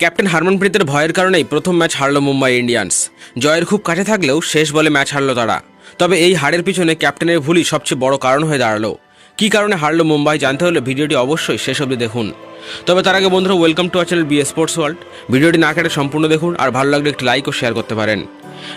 Captain হারমনপ্রীতের ভয়ের কারণেই প্রথম ম্যাচ হারল মুম্বাই ইন্ডিয়ান্স। জয়ের খুব কাছে থাকলেও শেষ বলে ম্যাচ হারল তারা। তবে এই হারের পিছনে ক্যাপ্টেনের ভুলই সবচেয়ে বড় কারণ হয়ে দাঁড়াল। কী কারণে হারলো মুম্বাই জানতে হলে ভিডিওটি অবশ্যই শেষ অবধি দেখুন। তবে তার আগে বন্ধুরা welcome to our channel B Sports World ভিডিওটি না কেটে সম্পূর্ণ দেখুন আর ভালো লাগলে একটি লাইক ও শেয়ার করতে পারেন।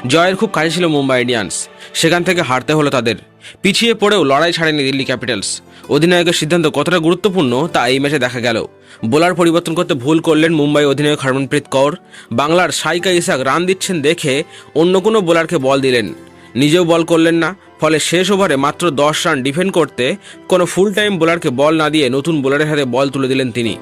জয়ের খুব কাছে ছিল মুম্বাই ইন্ডিয়ান্স। সেখান থেকে হারতে হলো তাদের। পিছিয়ে পড়েও লড়াই ছাড়েনি দিল্লি ক্যাপিটালস। অধিনায়কের সিদ্ধান্ত কতটা গুরুত্বপূর্ণ তা এই ম্যাচে দেখা গেল। বোলার পরিবর্তন করতে ভুল করলেন মুম্বাই অধিনায়ক হরমনপ্রীত কৌর। বাংলার সাইকা ইসাক রান দিচ্ছেন দেখে অন্য কোনো বোলারকে বল দিলেন। নিজেও বল করলেন না, ফলে শেষ ওভারে মাত্র দশ রান ডিফেন্ড করতে কোনো ফুল টাইম বোলারকে বল না দিয়ে নতুন বোলারের হাতে বল তুলে দিলেন তিনি।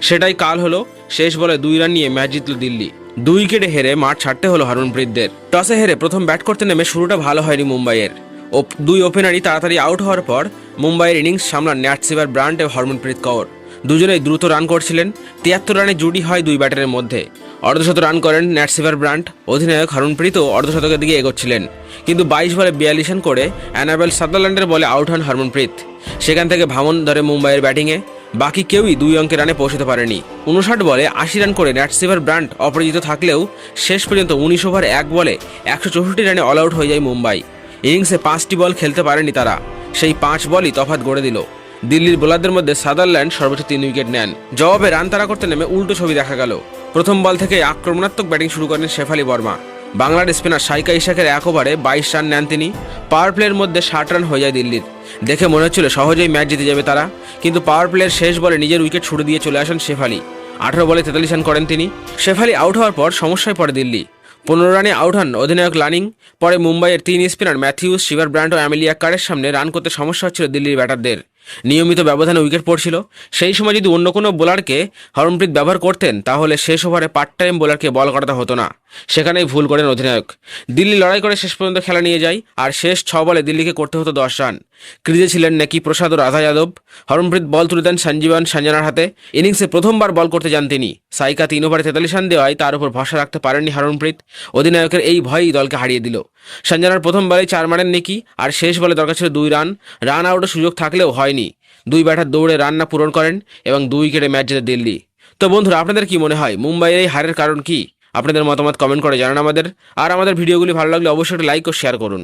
সেটাই কাল হলো, শেষ বলে দুই রান নিয়ে ম্যাচ জিতল দিল্লি। দুই উইকেটে হেরে মাঠ ছাড়তে হলো হরমনপ্রীতদের টসে হেরে প্রথম ব্যাট করতে নেমে শুরুটা ভালো হয়নি মুম্বাইয়ের। ও দুই ওপেনারই তাড়াতাড়ি আউট হওয়ার পর মুম্বাইয়ের ইনিংস সামলান ন্যাট সিভার ব্রান্ড এবং হরমনপ্রীত কৌর। দুজনেই দ্রুত রান করছিলেন, তিয়াত্তর রানে জুটি হয় দুই ব্যাটারের মধ্যে। অর্ধশত রান করেন ন্যাট সিভার ব্রান্ড, অধিনায়ক হরমনপ্রীতও অর্ধশতকের দিকে এগোচ্ছিলেন। কিন্তু বাইশ বলে বিয়াল্লিশ রান করে অ্যানাবেল সাদারল্যান্ডের বলে আউট হন হরমনপ্রীত সেখান থেকে ভামন ধরে মুম্বাইয়ের ব্যাটিংয়ে। বাকি কেউই দুই অঙ্কের রানে পৌঁছতে পারেনি। উনষাট বলে আশি রান করে ন্যাট সিভার ব্রান্ড অপরাজিত থাকলেও শেষ পর্যন্ত উনিশ ওভার এক বলে একশো চৌষট্টি রানে অল আউট হয়ে যায় মুম্বাই। ইনিংসে পাঁচটি বল খেলতে পারেনি তারা। সেই পাঁচ বলই তফাৎ গড়ে দিল। দিল্লির বোলারদের মধ্যে সাদারল্যান্ড সর্বোচ্চ তিন উইকেট নেন। জবাবে রান তাড়া করতে নেমে উল্টো ছবি দেখা গেল। প্রথম বল থেকে আক্রমণাত্মক ব্যাটিং শুরু করেন শেফালি বর্মা। বাংলার স্পিনার সাইকা ইশাকের এক ওভারে বাইশ রান নেন তিনি। পাওয়ার প্লের মধ্যে ষাট রান হয়ে যায় দিল্লির। দেখে মনে হচ্ছিল সহজেই ম্যাচ জিতে যাবে তারা। কিন্তু পাওয়ার প্লের শেষ বলে নিজের উইকেট ছুড়ে দিয়ে চলে আসেন শেফালি। আঠারো বলে তেতাল্লিশ রান করেন তিনি। শেফালি আউট হওয়ার পর সমস্যায় পড়ে দিল্লি। পনেরো রানে আউট হন অধিনায়ক লানিং। পরে মুম্বাইয়ের তিন স্পিনার ম্যাথিউস শিভার ব্র্যান্ড ও অ্যামেলিয়া কারের সামনে রান করতে সমস্যা হচ্ছিল দিল্লির ব্যাটারদের। নিয়মিত ব্যবধানে উইকেট পড়ছিল। সেই সময় যদি অন্য কোনো বোলারকে হরমপ্রীত ব্যবহার করতেন, তাহলে শেষ ওভারে পার্ট টাইম বোলারকে বল করাতে হতো না। সেখানেই ভুল করেন অধিনায়ক। দিল্লি লড়াই করে শেষ পর্যন্ত খেলা নিয়ে যায়, আর শেষ ছ বলে দিল্লিকে করতে হতো দশ রান। ক্রিজে ছিলেন নাকি প্রসাদ ও রাধা যাদব। হরমপ্রীত বল তুলে দেন সঞ্জীবন সঞ্জনার হাতে। ইনিংসে প্রথমবার বল করতে যান তিনি। সাইকা তিন ওভারে তেতাল্লিশ রান দেওয়ায় তার উপর ভরসা রাখতে পারেননি হরমপ্রীত। অধিনায়কের এই ভয়ই দলকে হারিয়ে দিল। সঞ্জনার প্রথম বলে চার মারেন নেকি, আর শেষ বলে দরকার ছিল দুই রান। রান আউটের সুযোগ থাকলেও হয়নি। দুই ব্যাটার দৌড়ে রান্না পূরণ করেন এবং দুই উইকেটে ম্যাচ জেতে দিল্লি। তো বন্ধুরা, আপনাদের কি মনে হয়, মুম্বাইয়ের এই হারের কারণ কি? আপনাদের মতামত কমেন্ট করে জানান আমাদের। আর আমাদের ভিডিওগুলি ভালো লাগলে অবশ্যই লাইক ও শেয়ার করুন।